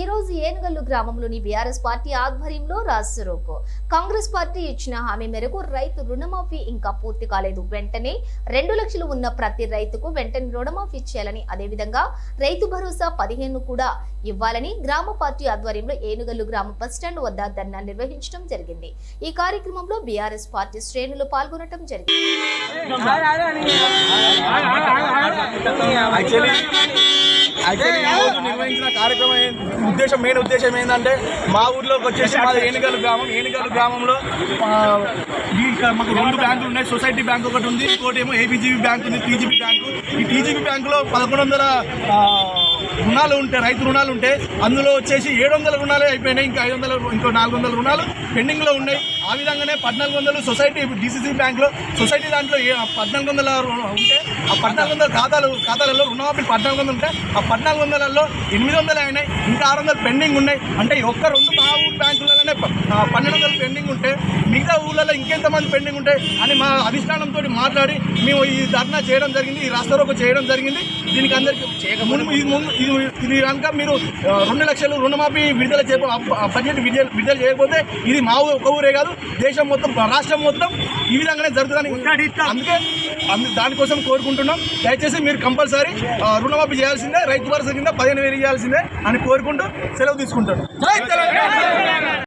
ఈ రోజు ఏనుగల్లు గ్రామంలోని బీఆర్ఎస్ పార్టీ ఆధ్వర్యంలో రాస్తురోకు కాంగ్రెస్ పార్టీ ఇచ్చిన హామీ మేరకు రైతు రుణమాఫీ ఇంకా పూర్తి కాలేదు. వెంటనే రెండు లక్షలు ఉన్న ప్రతి రైతుకు వెంటనే రుణమాఫీ చేయాలని అదేవిధంగా రైతు భరోసా పదిహేను కూడా ఇవ్వాలని గ్రామ పార్టీ ఆధ్వర్యంలో ఏనుగల్లు గ్రామ బస్టాండ్ వద్ద ధర్నా నిర్వహించడం జరిగింది. ఈ కార్యక్రమంలో బీఆర్ఎస్ పార్టీ శ్రేణులు పాల్గొనడం జరిగింది. యాక్చువల్లీ నిర్వహించిన కార్యక్రమం ఉద్దేశం మెయిన్ ఉద్దేశం ఏంటంటే మా ఊర్లోకి వచ్చేసి మాది ఏనుగలు గ్రామం. ఏనుగలు గ్రామంలో మాకు రెండు బ్యాంకులు ఉన్నాయి. సొసైటీ బ్యాంక్ ఒకటి ఉంది ఇంకోటి ఏమో ఏబిజిబి బ్యాంక్ ఉంది టీజీబీ బ్యాంకు ఈ టీజీబీ బ్యాంకులో పదకొండు వందల రుణాలు ఉంటే రైతు రుణాలు ఉంటే అందులో వచ్చేసి ఏడు వందల రుణాలే అయిపోయినాయి ఇంకా ఐదు వందల ఇంకో నాలుగు వందల రుణాలు పెండింగ్లో ఉన్నాయి. ఆ విధంగానే పద్నాలుగు వందలు సొసైటీ డిసిసి బ్యాంక్లో సొసైటీ దాంట్లో పద్నాలుగు వందల ఉంటే ఆ పద్నాలుగు వందల ఖాతాలు ఖాతాలలో రుణమాఫీ పద్నాలుగు వందలు ఉంటే ఆ పద్నాలుగు వందలలో ఎనిమిది వందలు అయినాయి ఇంకా ఆరు వందలు పెండింగ్ ఉన్నాయి. అంటే ఒక్క రెండు మా బ్యాంకులలోనే పన్నెండు వందలు పెండింగ్ ఇంకెంతమంది పెండింగ్ ఉంటాయి అని మా అధిష్టానంతో మాట్లాడి మేము ఈ ధర్నా చేయడం జరిగింది ఈ రాస్తారోకు చేయడం జరిగింది. దీనికి అందరికి ముందు ఇది కనుక మీరు రెండు లక్షలు రుణమాఫీ విడుదల చేయ బడ్జెట్ విడుదల విడుదల చేయకపోతే ఇది మా ఊరు ఒక ఊరే కాదు దేశం మొత్తం రాష్ట్రం మొత్తం ఈ విధంగానే జరుగుతుందని అందుకే అందు దానికోసం కోరుకుంటున్నాం. దయచేసి మీరు కంపల్సరీ రుణమాఫీ చేయాల్సిందే రైతు భరోసా కింద పదిహేను వేలు ఇవ్వాల్సిందే అని కోరుకుంటూ సెలవు తీసుకుంటాను